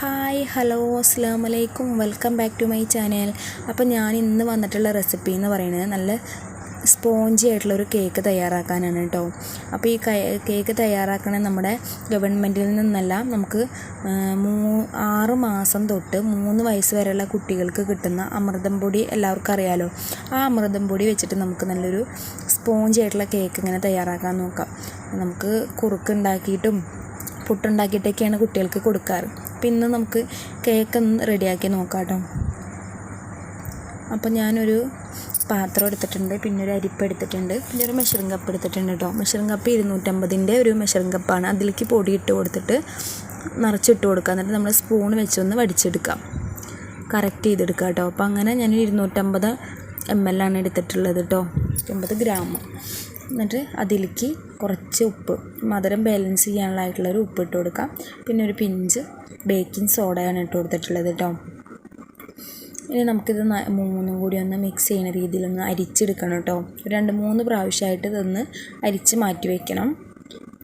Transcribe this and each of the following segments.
Hi hello അസ്സാം വലൈക്കും welcome back to my channel. അപ്പോൾ ഞാൻ ഇന്ന് വന്നിട്ടുള്ള റെസിപ്പി എന്ന് പറയുന്നത് നല്ല സ്പോഞ്ചി ആയിട്ടുള്ള ഒരു കേക്ക് തയ്യാറാക്കാനാണ് കേട്ടോ അപ്പോൾ ഈ കേക്ക് തയ്യാറാക്കണ നമ്മുടെ ഗവൺമെന്റിൽ നിന്നല്ല നമുക്ക് മൂ ആറ് മാസം തൊട്ട് മൂന്ന് വയസ്സ് വരെയുള്ള കുട്ടികൾക്ക് കിട്ടുന്ന അമൃതം പൊടി എല്ലാവർക്കും അറിയാലോ. ആ അമൃതം പൊടി വെച്ചിട്ട് നമുക്ക് നല്ലൊരു സ്പോഞ്ചി ആയിട്ടുള്ള കേക്ക് ഇങ്ങനെ തയ്യാറാക്കാൻ നോക്കാം. നമുക്ക് കുറുക്ക് ഉണ്ടാക്കിയിട്ടും പുട്ടുണ്ടാക്കിയിട്ടൊക്കെയാണ് കുട്ടികൾക്ക് കൊടുക്കാറ്. അപ്പം ഇന്ന് നമുക്ക് കേക്ക് ഒന്ന് റെഡിയാക്കി നോക്കാം കേട്ടോ അപ്പോൾ ഞാനൊരു പാത്രം എടുത്തിട്ടുണ്ട് പിന്നെ ഒരു അരിപ്പ് എടുത്തിട്ടുണ്ട് പിന്നെ ഒരു മെഷറിംഗ് കപ്പ് എടുത്തിട്ടുണ്ട് കേട്ടോ മെഷറിംഗ് കപ്പ് ഇരുന്നൂറ്റമ്പതിന്റെ ഒരു മെഷറിംഗ് കപ്പാണ് അതിലേക്ക് പൊടി ഇട്ട് കൊടുത്തിട്ട് നിറച്ചിട്ട് കൊടുക്കുക എന്നിട്ട് നമ്മൾ സ്പൂൺ വെച്ചൊന്ന് വടിച്ചെടുക്കാം. കറക്റ്റ് ചെയ്തെടുക്കുക കേട്ടോ അപ്പോൾ അങ്ങനെ ഞാൻ ഇരുന്നൂറ്റമ്പത് എം എൽ ആണ് എടുത്തിട്ടുള്ളത് കേട്ടോ എൺപത് ഗ്രാം എന്നിട്ട് അതിലേക്ക് കുറച്ച് ഉപ്പ് മധുരം ബാലൻസ് ചെയ്യാനുള്ളതായിട്ടുള്ളൊരു ഉപ്പ് ഇട്ട് കൊടുക്കാം. പിന്നെ ഒരു പിഞ്ച് ബേക്കിംഗ് സോഡയാണ് ഇട്ട് കൊടുത്തിട്ടുള്ളത് കേട്ടോ ഇനി നമുക്കിത് മൂന്നും കൂടി ഒന്ന് മിക്സ് ചെയ്യുന്ന രീതിയിലൊന്ന് അരിച്ചെടുക്കണം കേട്ടോ രണ്ട് മൂന്ന് പ്രാവശ്യമായിട്ട് ഇതൊന്ന് അരിച്ച് മാറ്റി വയ്ക്കണം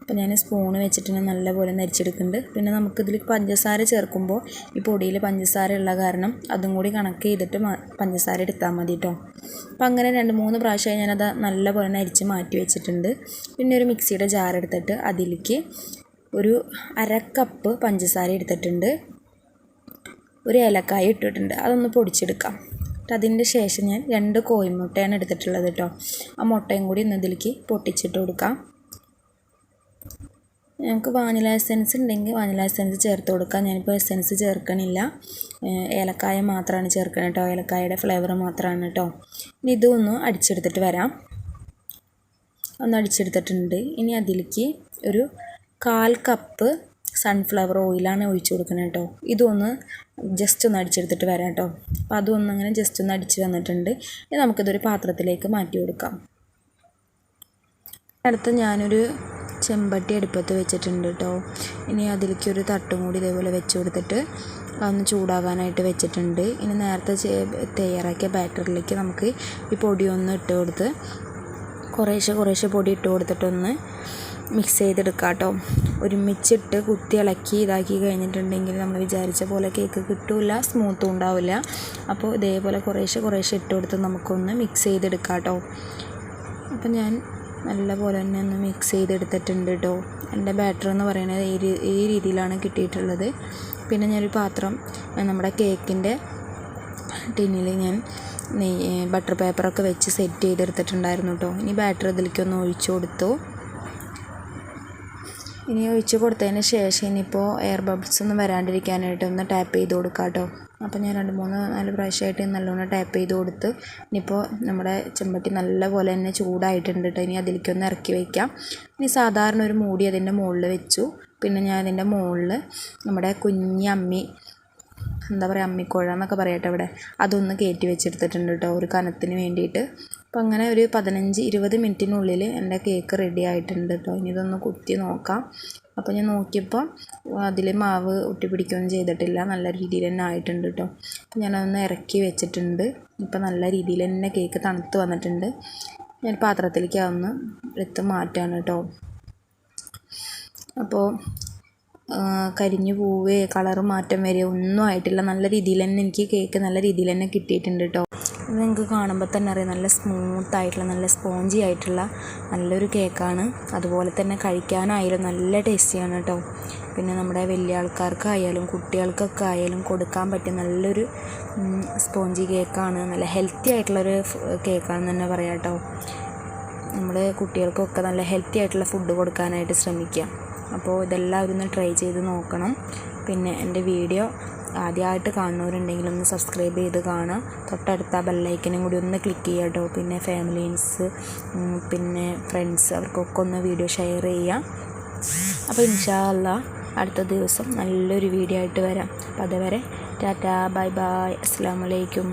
അപ്പോൾ ഞാൻ സ്പൂണ് വെച്ചിട്ട് നല്ലപോലെ നരിച്ചെടുക്കുന്നുണ്ട് പിന്നെ നമുക്കിതിൽ പഞ്ചസാര ചേർക്കുമ്പോൾ ഈ പൊടിയിൽ പഞ്ചസാര ഉള്ള കാരണം അതും കൂടി കണക്ക് ചെയ്തിട്ട് പഞ്ചസാര എടുത്താൽ മതി കേട്ടോ അപ്പോൾ അങ്ങനെ രണ്ട് മൂന്ന് പ്രാവശ്യമായി ഞാനത് നല്ലപോലെ നരിച്ച് മാറ്റി വെച്ചിട്ടുണ്ട്. പിന്നെ ഒരു മിക്സിയുടെ ജാർ എടുത്തിട്ട് അതിലേക്ക് ഒരു അര കപ്പ് പഞ്ചസാര എടുത്തിട്ടുണ്ട്. ഒരു ഏലക്കായ ഇട്ടിട്ടുണ്ട്. അതൊന്ന് പൊടിച്ചെടുക്കാം. അതിന്റെ ശേഷം ഞാൻ രണ്ട് കോഴിമുട്ടയാണ് എടുത്തിട്ടുള്ളത് കേട്ടോ. ആ മുട്ടയും കൂടി ഇന്ന് ഇതിലേക്ക് പൊട്ടിച്ചിട്ട് കൊടുക്കാം. നമുക്ക് വാനില എസെൻസ് ഉണ്ടെങ്കിൽ വാനില എസെൻസ് ചേർത്ത് കൊടുക്കാം. ഞാനിപ്പോൾ എസെൻസ് ചേർക്കണില്ല. ഏലക്കായ മാത്രമാണ് ചേർക്കുന്നത് കേട്ടോ. ഏലക്കായയുടെ ഫ്ലേവർ മാത്രമാണ് കേട്ടോ. ഇനി ഇതൊന്ന് അടിച്ചെടുത്തിട്ട് വരാം. ഒന്ന് അടിച്ചെടുത്തിട്ടുണ്ട്. ഇനി അതിലേക്ക് ഒരു കാൽ കപ്പ് സൺഫ്ലവർ ഓയിലാണ് ഒഴിച്ചു കൊടുക്കുന്നത് കേട്ടോ ഇതൊന്ന് ജസ്റ്റ് ഒന്ന് അടിച്ചെടുത്തിട്ട് വരാം കേട്ടോ അപ്പോൾ അതൊന്നും അങ്ങനെ ജസ്റ്റ് ഒന്ന് അടിച്ച് വന്നിട്ടുണ്ട്. ഇനി നമുക്കിതൊരു പാത്രത്തിലേക്ക് മാറ്റി കൊടുക്കാം. അടുത്ത് ഞാനൊരു ചെമ്പട്ടി അടുപ്പത്ത് വെച്ചിട്ടുണ്ട് കേട്ടോ ഇനി അതിലേക്ക് ഒരു തട്ടും കൂടി ഇതേപോലെ വെച്ച് കൊടുത്തിട്ട് അതൊന്ന് ചൂടാകാനായിട്ട് വെച്ചിട്ടുണ്ട്. ഇനി നേരത്തെ തയ്യാറാക്കിയ ബാറ്ററിലേക്ക് നമുക്ക് ഈ പൊടിയൊന്ന് ഇട്ട് കൊടുത്ത് കുറേശ്ശെ കുറേശ്ശെ പൊടി ഇട്ട് കൊടുത്തിട്ടൊന്ന് മിക്സ് ചെയ്തെടുക്കാം കേട്ടോ ഒരുമിച്ചിട്ട് കുത്തി ഇളക്കി ഇതാക്കി കഴിഞ്ഞിട്ടുണ്ടെങ്കിൽ നമ്മൾ വിചാരിച്ച പോലെ കേക്ക് കിട്ടില്ല സ്മൂത്തും ഉണ്ടാവില്ല. അപ്പോൾ ഇതേപോലെ കുറേശ്ശെ കുറേശ്ശെ ഇട്ട് കൊടുത്ത് നമുക്കൊന്ന് മിക്സ് ചെയ്തെടുക്കാം കേട്ടോ അപ്പം ഞാൻ നല്ല പോലെ തന്നെ ഒന്ന് മിക്സ് ചെയ്തെടുത്തിട്ടുണ്ട് കേട്ടോ എന്റെ ബാറ്റർ എന്ന് പറയുന്നത് ഈ രീതിയിലാണ് കിട്ടിയിട്ടുള്ളത്. പിന്നെ ഞാനൊരു പാത്രം നമ്മുടെ കേക്കിന്റെ ടിന്നിൽ ഞാൻ നെയ് ബട്ടർ പേപ്പറൊക്കെ വെച്ച് സെറ്റ് ചെയ്തെടുത്തിട്ടുണ്ടായിരുന്നു കേട്ടോ ഇനി ബാറ്റർ ഇതിലേക്ക് ഒന്ന് ഒഴിച്ചു കൊടുത്തു. ഇനി ഒഴിച്ച് കൊടുത്തതിന് ശേഷം ഇനിയിപ്പോൾ എയർ ബബിൾസ് ഒന്നും വരാണ്ടിരിക്കാനായിട്ട് ഒന്ന് ടാപ്പ് ചെയ്ത് കൊടുക്കാം കേട്ടോ അപ്പോൾ ഞാൻ രണ്ട് മൂന്ന് നാല് പ്രാവശ്യമായിട്ട് നല്ലോണം ടാപ്പ് ചെയ്ത് കൊടുത്ത് ഇനിയിപ്പോൾ നമ്മുടെ ചെമ്പട്ടി നല്ലപോലെ തന്നെ ചൂടായിട്ടുണ്ട് കേട്ടോ ഇനി അതിലേക്കൊന്ന് ഇറക്കി വയ്ക്കാം ഇനി സാധാരണ ഒരു മൂടി അതിന്റെ മുകളിൽ വെച്ചു. പിന്നെ ഞാൻ അതിന്റെ മുകളിൽ നമ്മുടെ കുഞ്ഞി അമ്മി എന്താ പറയുക അമ്മിക്കുഴ എന്നൊക്കെ പറയട്ടെ അവിടെ. അതൊന്ന് കയറ്റി വെച്ചെടുത്തിട്ടുണ്ട് കേട്ടോ ഒരു കനത്തിന് വേണ്ടിയിട്ട്. അപ്പോൾ അങ്ങനെ ഒരു പതിനഞ്ച് ഇരുപത് മിനിറ്റിനുള്ളിൽ എന്റെ കേക്ക് റെഡി ആയിട്ടുണ്ട് കേട്ടോ. ഇനി ഇതൊന്ന് കുത്തി നോക്കാം. അപ്പോൾ ഞാൻ നോക്കിയപ്പോൾ അതിൽ മാവ് ഒട്ടിപ്പിടിക്കുകയൊന്നും ചെയ്തിട്ടില്ല നല്ല രീതിയിൽ തന്നെ ആയിട്ടുണ്ട് കേട്ടോ. അപ്പോൾ ഞാനതൊന്ന് ഇറക്കി വെച്ചിട്ടുണ്ട്. ഇപ്പോൾ നല്ല രീതിയിൽ തന്നെ കേക്ക് തണുത്ത് വന്നിട്ടുണ്ട്. ഞാൻ പാത്രത്തിലേക്ക് അതൊന്ന് എടുത്ത് മാറ്റാണ് കേട്ടോ. അപ്പോൾ കരിഞ്ഞു പോവേ കളറ് മാറ്റം വരെ ഒന്നും ആയിട്ടില്ല. നല്ല രീതിയിൽ തന്നെ എനിക്ക് കേക്ക് നല്ല രീതിയിൽ തന്നെ കിട്ടിയിട്ടുണ്ട് കേട്ടോ ഇത് നിങ്ങൾക്ക് കാണുമ്പോൾ തന്നെ അറിയാം നല്ല സ്മൂത്ത് ആയിട്ടുള്ള നല്ല സ്പോഞ്ചി ആയിട്ടുള്ള നല്ലൊരു കേക്കാണ് അതുപോലെ തന്നെ കഴിക്കാനായാലും നല്ല ടേസ്റ്റിയാണ് കേട്ടോ പിന്നെ നമ്മുടെ വലിയ ആൾക്കാർക്കായാലും കുട്ടികൾക്കൊക്കെ ആയാലും കൊടുക്കാൻ പറ്റിയ നല്ലൊരു സ്പോഞ്ചി കേക്കാണ് നല്ല ഹെൽത്തി ആയിട്ടുള്ളൊരു കേക്കാണെന്ന് തന്നെ പറയാം കേട്ടോ നമ്മൾ കുട്ടികൾക്കൊക്കെ നല്ല ഹെൽത്തി ആയിട്ടുള്ള ഫുഡ് കൊടുക്കാനായിട്ട് ശ്രമിക്കുക. അപ്പോൾ ഇതെല്ലാവരും ഒന്ന് ട്രൈ ചെയ്ത് നോക്കണം. പിന്നെ എന്റെ വീഡിയോ ആദ്യമായിട്ട് കാണുന്നവരുണ്ടെങ്കിൽ ഒന്ന് സബ്സ്ക്രൈബ് ചെയ്ത് കാണാം തൊട്ടടുത്ത ബെല്ലൈക്കനും കൂടി ഒന്ന് ക്ലിക്ക് ചെയ്യുക കേട്ടോ. പിന്നെ ഫാമിലീസ് പിന്നെ ഫ്രണ്ട്സ് അവർക്കൊക്കെ ഒന്ന് വീഡിയോ ഷെയർ ചെയ്യാം അപ്പോൾ ഇൻഷാല്ല അടുത്ത ദിവസം നല്ലൊരു വീഡിയോ ആയിട്ട് വരാം. അപ്പോൾ അതുവരെ ടാറ്റാ ബൈ ബൈ. അസ്സാം വലൈക്കും